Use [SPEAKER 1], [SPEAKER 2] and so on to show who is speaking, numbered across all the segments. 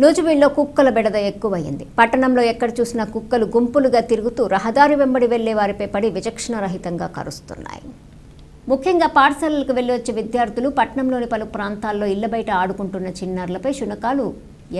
[SPEAKER 1] నూజివీడులో కుక్కల బెడద ఎక్కువయింది పట్టణంలో ఎక్కడ చూసినా కుక్కలు గుంపులుగా తిరుగుతూ రహదారి వెంబడి వెళ్ళే వారిపై పడి విచక్షణరహితంగా కరుస్తున్నాయి. ముఖ్యంగా పాఠశాలలకు వెళ్ళి వచ్చే విద్యార్థులు పట్టణంలోని పలు ప్రాంతాల్లో ఇళ్ళ బయట ఆడుకుంటున్న చిన్నారులపై శునకాలు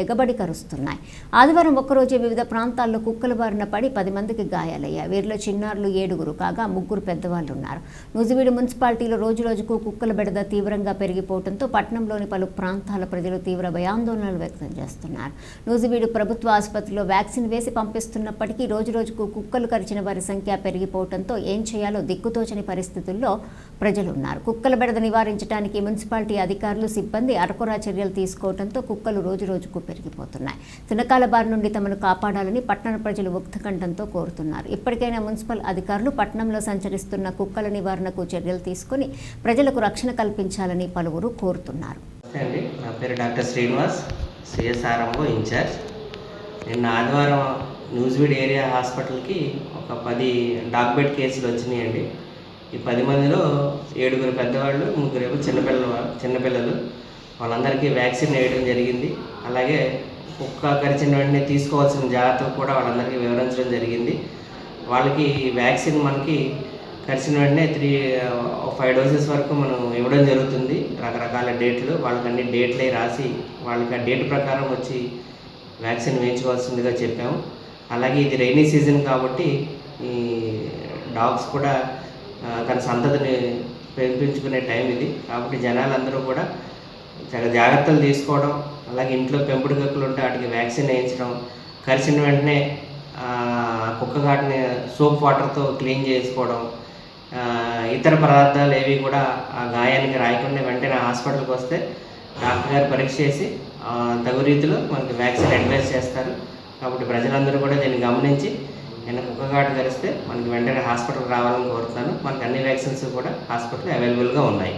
[SPEAKER 1] ఎగబడి కరుస్తున్నాయి. ఆదివారం ఒక్కరోజే వివిధ ప్రాంతాల్లో కుక్కల బారిన పడి పది మందికి గాయాలయ్యాయి. వీరిలో చిన్నారులు ఏడుగురు కాగా ముగ్గురు పెద్దవాళ్ళు ఉన్నారు నూజివీడు మున్సిపాలిటీలో రోజురోజుకు కుక్కల బెడద తీవ్రంగా పెరిగిపోవడంతో పట్టణంలోని పలు ప్రాంతాల ప్రజలు తీవ్ర భయాందోళనలు వ్యక్తం చేస్తున్నారు. నూజివీడు ప్రభుత్వ ఆసుపత్రిలో వ్యాక్సిన్ వేసి పంపిస్తున్నప్పటికీ రోజురోజుకు కుక్కలు కరిచిన వారి సంఖ్య పెరిగిపోవడంతో ఏం చేయాలో దిక్కుతోచని పరిస్థితుల్లో ప్రజలు ఉన్నారు కుక్కల బెడద నివారించడానికి మున్సిపాలిటీ అధికారులు సిబ్బంది అరకొరా చర్యలు తీసుకోవడంతో కుక్కలు రోజురోజుకు పెరిగిపోతున్నాయి. తినకాల బారి నుండి తమను కాపాడాలని పట్టణ ప్రజలు ఉక్తకంఠంతో కోరుతున్నారు. ఇప్పటికైనా మున్సిపల్ అధికారులు పట్టణంలో సంచరిస్తున్న కుక్కల నివారణకు చర్యలు తీసుకుని ప్రజలకు రక్షణ కల్పించాలని పలువురు కోరుతున్నారు.
[SPEAKER 2] అండి. నా పేరు డాక్టర్ శ్రీనివాస్ సిఎస్ఆర్ఎంఓ ఇన్ఛార్జ్. నిన్న ఆదివారం న్యూస్వీడ్ ఏరియా హాస్పిటల్కి ఒక పది డాగ్ బెడ్ కేసులు వచ్చినాయండి. ఈ పది మందిలో ఏడుగురు పెద్దవాళ్ళు ముగ్గురేమో చిన్నపిల్లలు చిన్నపిల్లలు. వాళ్ళందరికీ వ్యాక్సిన్ వేయడం జరిగింది. అలాగే కుక్క కరిచిన వెంటనే తీసుకోవాల్సిన జాగ్రత్తలు కూడా వాళ్ళందరికీ వివరించడం జరిగింది. వాళ్ళకి వ్యాక్సిన్ మనకి కరిచిన వెంటనే త్రీ ఫైవ్ డోసెస్ వరకు మనం ఇవ్వడం జరుగుతుంది. రకరకాల డేట్లు వాళ్ళకి అన్ని డేట్లే రాసి వాళ్ళకి ఆ డేట్ ప్రకారం వచ్చి వ్యాక్సిన్ వేయించుకోవాల్సిందిగా చెప్పాము. అలాగే ఇది రైనీ సీజన్ కాబట్టి ఈ డాగ్స్ కూడా తన సంతతిని పెంపించుకునే టైం ఇది. కాబట్టి జనాలందరూ కూడా చాలా జాగ్రత్తలు తీసుకోవడం అలాగే ఇంట్లో పెంపుడు కుక్కలు ఉంటే వాటికి వ్యాక్సిన్ వేయించడం కరిచిన వెంటనే కుక్క కాటిని సోప్ వాటర్తో క్లీన్ చేసుకోవడం ఇతర పదార్థాలు ఏవి కూడా ఆ గాయానికి రాయకుండా వెంటనే హాస్పిటల్కి వస్తే డాక్టర్ గారు పరీక్ష చేసి తగు రీతిలో మనకి వ్యాక్సిన్ అడ్వైస్ చేస్తారు. కాబట్టి ప్రజలందరూ కూడా దీన్ని గమనించి నేను కుక్కగాటు ధరిస్తే మనకి వెంటనే హాస్పిటల్ రావాలని కోరుతున్నాను. మనకి అన్ని వ్యాక్సిన్స్ కూడా హాస్పిటల్ అవైలబుల్గా ఉన్నాయి.